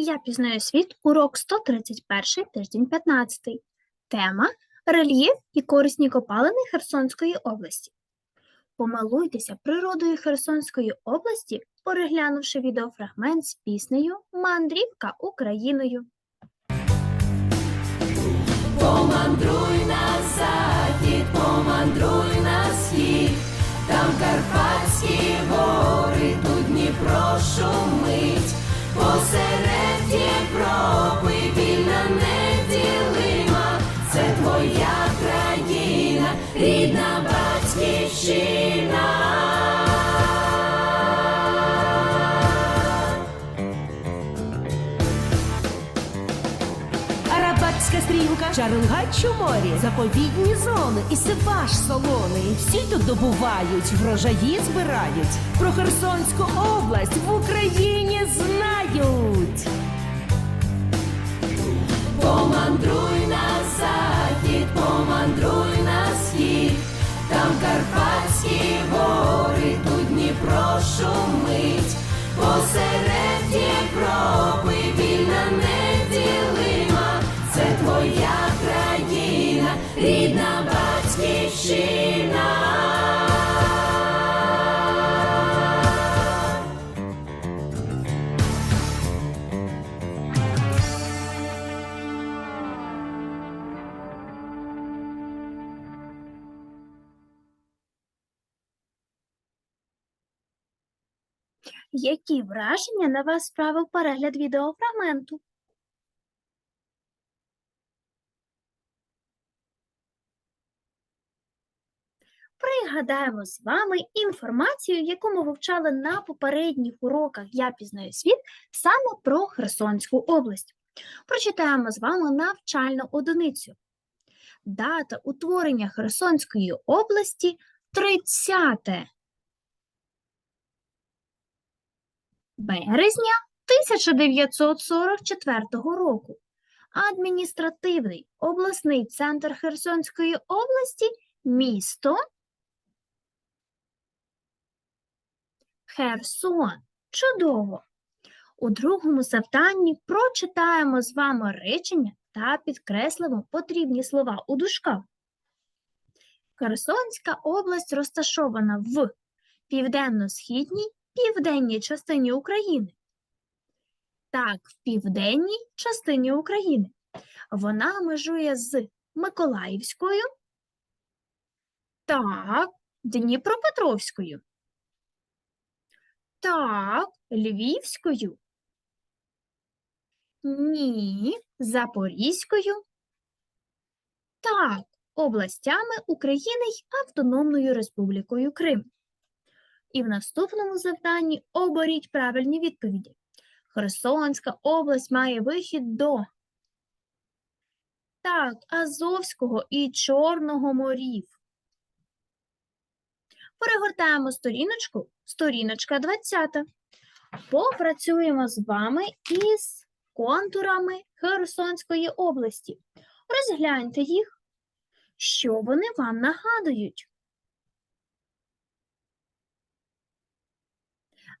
Я пізнаю світ, урок 131, тиждень 15. Тема рельєф і корисні копалини Херсонської області. Помилуйтеся природою Херсонської області, переглянувши відеофрагмент з піснею Мандрівка Україною. Помандруй на захід, помандруй на схід, там Карпатські гори, тут Дніпро шумить, у морі, заповідні зони і сиваш солоний. Всі тут добувають, врожаї збирають. Про Херсонську область в Україні знають. Помандруй на захід, помандруй на схід, там Карпатські гори, тут Дніпро шумить, Які враження на вас справив перегляд відеофрагменту? Пригадаємо з вами інформацію, яку ми вивчали на попередніх уроках Я пізнаю світ саме про Херсонську область. Прочитаємо з вами навчальну одиницю. Дата утворення Херсонської області 30 березня 1944 року. Адміністративний обласний центр Херсонської області місто Херсон. Чудово! У другому завданні прочитаємо з вами речення та підкреслимо потрібні слова у дужках. Херсонська область розташована в південно-східній південній частині України. Так, в південній частині України. Вона межує з Миколаївською. Так, Дніпропетровською. Так, Львівською. Ні, Запорізькою. Так, областями України й Автономною Республікою Крим. І в наступному завданні оберіть правильні відповіді. Херсонська область має вихід до так, Азовського і Чорного морів. Перегортаємо сторіночку, сторіночка 20. Попрацюємо з вами із контурами Херсонської області. Розгляньте їх, що вони вам нагадують.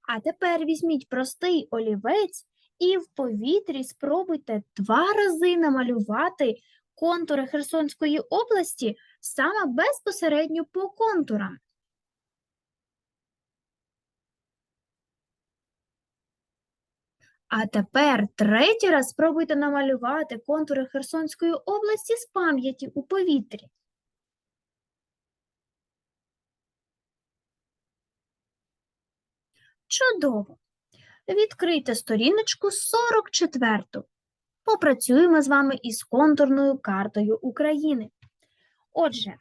А тепер візьміть простий олівець і в повітрі спробуйте два рази намалювати контури Херсонської області саме безпосередньо по контурам. А тепер третій раз спробуйте намалювати контури Херсонської області з пам'яті у повітрі. Чудово! Відкрийте сторіночку 44. Попрацюємо з вами із контурною картою України. Отже,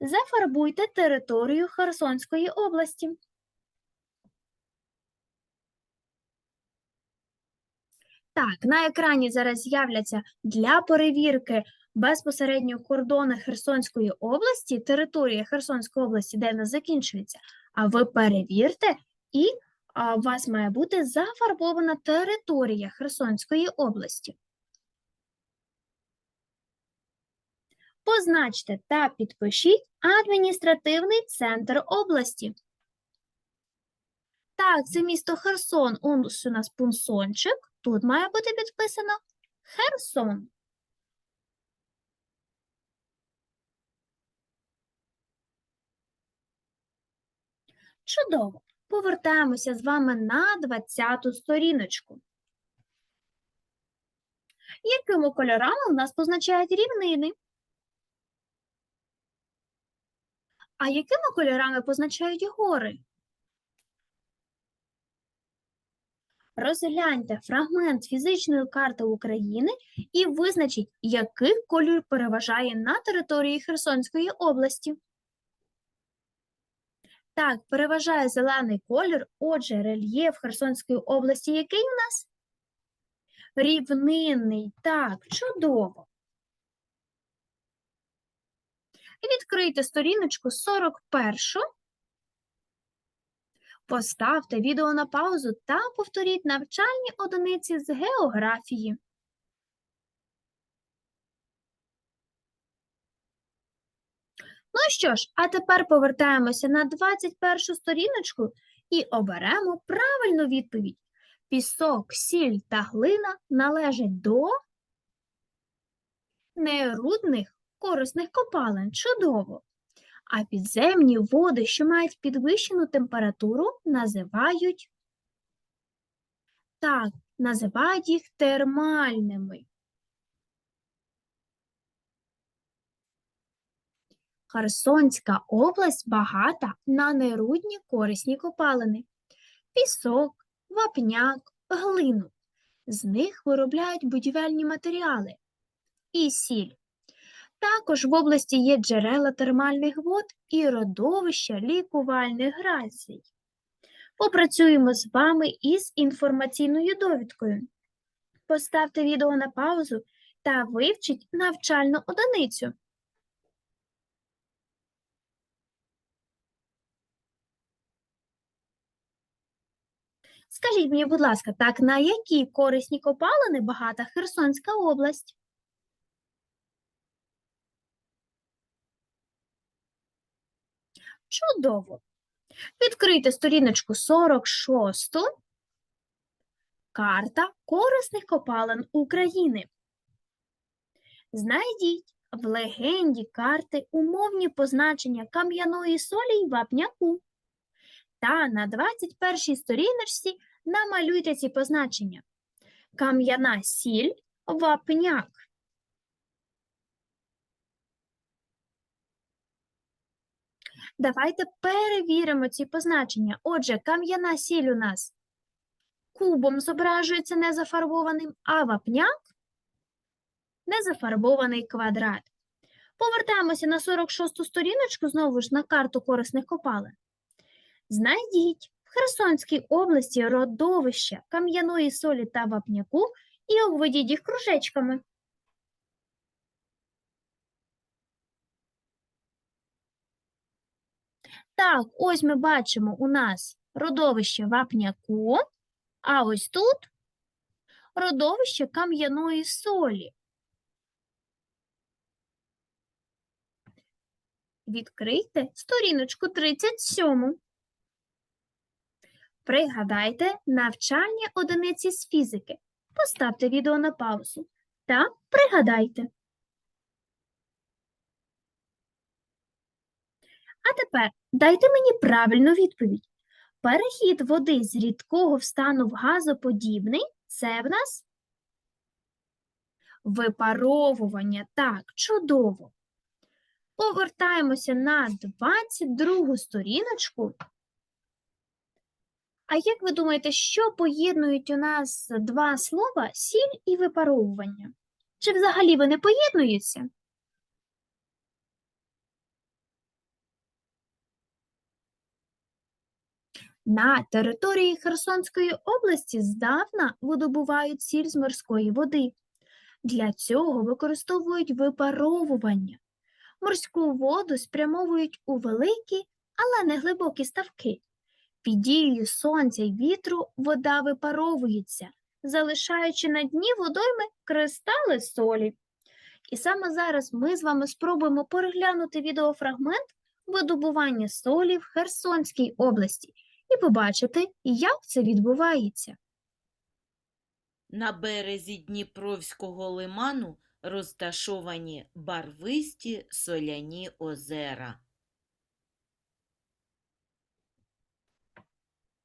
зафарбуйте територію Херсонської області. Так, на екрані зараз з'являться для перевірки безпосередньо кордони Херсонської області, територія Херсонської області, де вона закінчується. А ви перевірте, і у вас має бути зафарбована територія Херсонської області. Позначте та підпишіть адміністративний центр області. Так, це місто Херсон, ось у нас пунсончик. тут має бути підписано Херсон. Чудово! Повертаємося з вами на 20-ту сторіночку. Якими кольорами у нас позначають рівнини? А якими кольорами позначають гори? Розгляньте фрагмент фізичної карти України і визначіть, який кольор переважає на території Херсонської області. Так, переважає зелений колір, отже, рельєф Херсонської області який у нас? Рівнинний. Так, чудово. Відкрийте сторіночку 41. Поставте відео на паузу та повторіть навчальні одиниці з географії. Ну що ж, а тепер повертаємося на 21 сторіночку і оберемо правильну відповідь. Пісок, сіль та глина належать до нерудних корисних копалин. Чудово. А підземні води, що мають підвищену температуру, називають так, називають їх термальними. Херсонська область багата на нерудні корисні копалини. Пісок, вапняк, глину. З них виробляють будівельні матеріали і сіль. Також в області є джерела термальних вод і родовища лікувальних грацій. Попрацюємо з вами із інформаційною довідкою. Поставте відео на паузу та вивчіть навчальну одиницю. Скажіть мені, будь ласка, так на які корисні копалини багата Херсонська область? Чудово. Відкрийте сторіночку 46. Карта корисних копалин України. Знайдіть в легенді карти умовні позначення кам'яної солі й вапняку. Та на 21 сторіночці намалюйте ці позначення. Кам'яна сіль, вапняк. Давайте перевіримо ці позначення. Отже, кам'яна сіль у нас кубом зображується незафарбованим, а вапняк незафарбований квадрат. Повертаємося на 46-ту сторіночку, знову ж на карту корисних копалин. Знайдіть в Херсонській області родовища кам'яної солі та вапняку і обведіть їх кружечками. Так, ось ми бачимо у нас родовище вапняку, а ось тут родовище кам'яної солі. Відкрийте сторіночку 37. Пригадайте навчальні одиниці з фізики. Поставте відео на паузу та пригадайте. А тепер дайте мені правильну відповідь. Перехід води з рідкого в стану в газоподібний це в нас випаровування. Так, чудово. Повертаємося на 22 сторіночку. А як ви думаєте, що поєднують у нас два слова сіль і випаровування? Чи взагалі вони поєднуються? На території Херсонської області здавна видобувають сіль з морської води. Для цього використовують випаровування. Морську воду спрямовують у великі, але не глибокі ставки. Під дією сонця й вітру вода випаровується, залишаючи на дні водойми кристали солі. І саме зараз ми з вами спробуємо переглянути відеофрагмент видобування солі в Херсонській області і побачити, як це відбувається. На березі Дніпровського лиману розташовані барвисті соляні озера.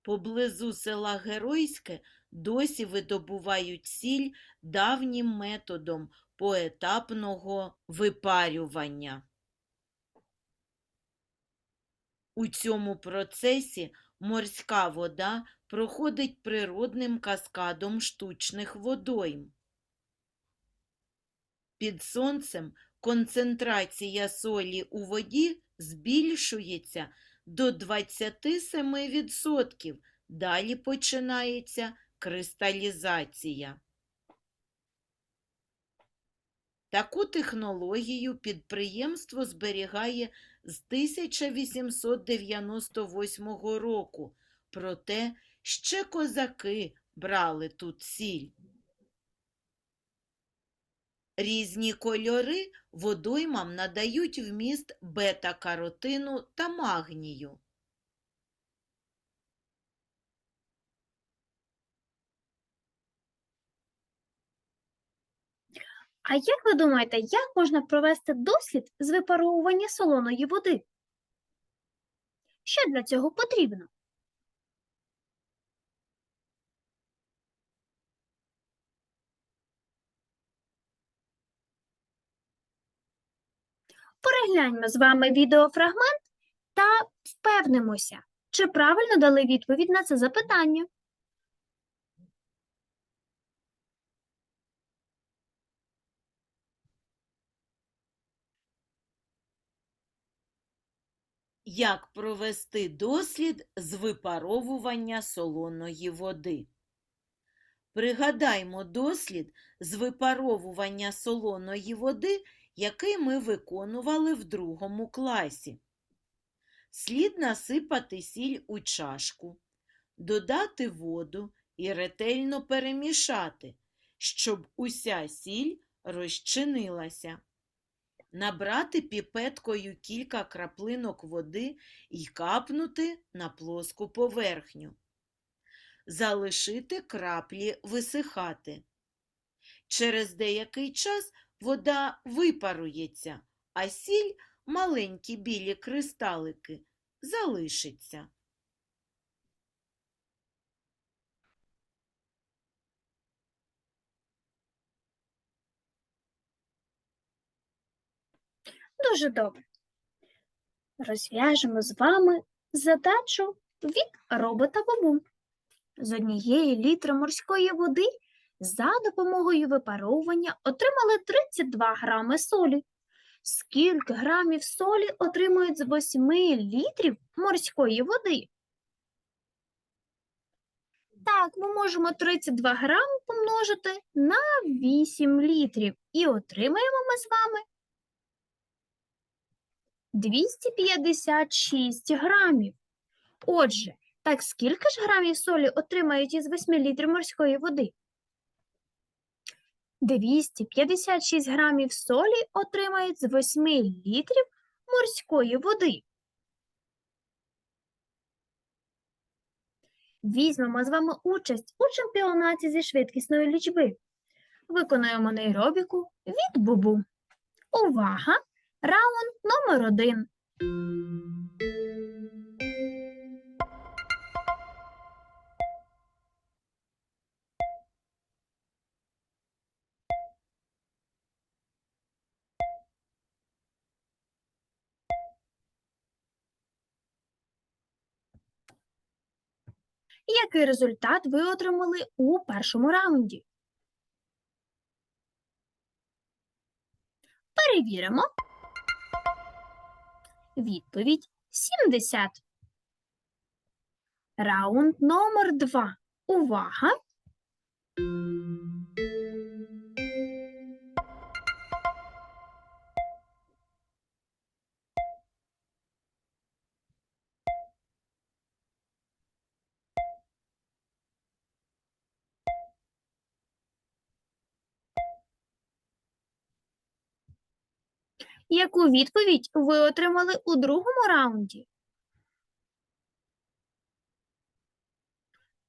Поблизу села Геройське досі видобувають сіль давнім методом поетапного випарювання. У цьому процесі морська вода проходить природним каскадом штучних водойм. Під сонцем концентрація солі у воді збільшується до 27%. Далі починається кристалізація. Таку технологію підприємство зберігає з 1898 року, проте ще козаки брали тут сіль. Різні кольори водоймам надають вміст бета-каротину та магнію. А як ви думаєте, як можна провести дослід з випаровування солоної води? Що для цього потрібно? Перегляньмо з вами відеофрагмент та впевнимося, чи правильно дали відповідь на це запитання. Як провести дослід з випаровування солоної води? Пригадаймо дослід з випаровування солоної води, який ми виконували в другому класі. Слід насипати сіль у чашку, додати воду і ретельно перемішати, щоб уся сіль розчинилася. Набрати піпеткою кілька краплинок води і капнути на плоску поверхню. Залишити краплі висихати. Через деякий час вода випарується, а сіль, маленькі білі кристалики, залишиться. Дуже добре. Розв'яжемо з вами задачу від робота Бобу. З однієї літри морської води за допомогою випаровування отримали 32 грами солі. Скільки грамів солі отримують з 8 літрів морської води? Так, ми можемо 32 грами помножити на 8 літрів і отримаємо ми з вами 256 грамів. Отже, так скільки ж грамів солі отримають із 8 літрів морської води? 256 грамів солі отримають з 8 літрів морської води. Візьмемо з вами участь у чемпіонаті зі швидкісної лічби. Виконуємо нейробіку від Бубу. Увага! Раунд номер один. Який результат ви отримали у першому раунді? Перевіримо. Відповідь 70. Раунд номер 2. Увага! Яку відповідь ви отримали у другому раунді?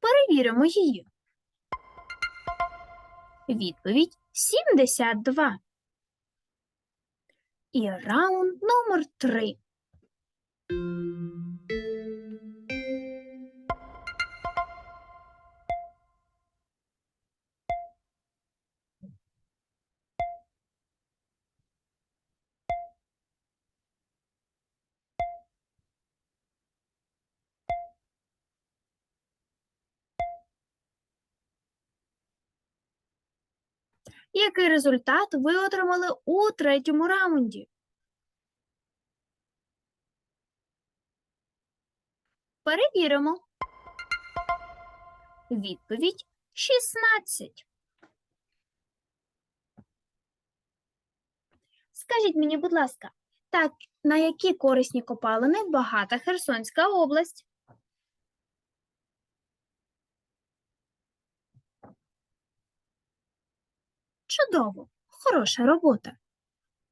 Перевіримо її. Відповідь 72. І раунд номер 3. Який результат ви отримали у третьому раунді? Перевіримо. Відповідь 16. Скажіть мені, будь ласка, так, на які корисні копалини багата Херсонська область? Чудово, хороша робота.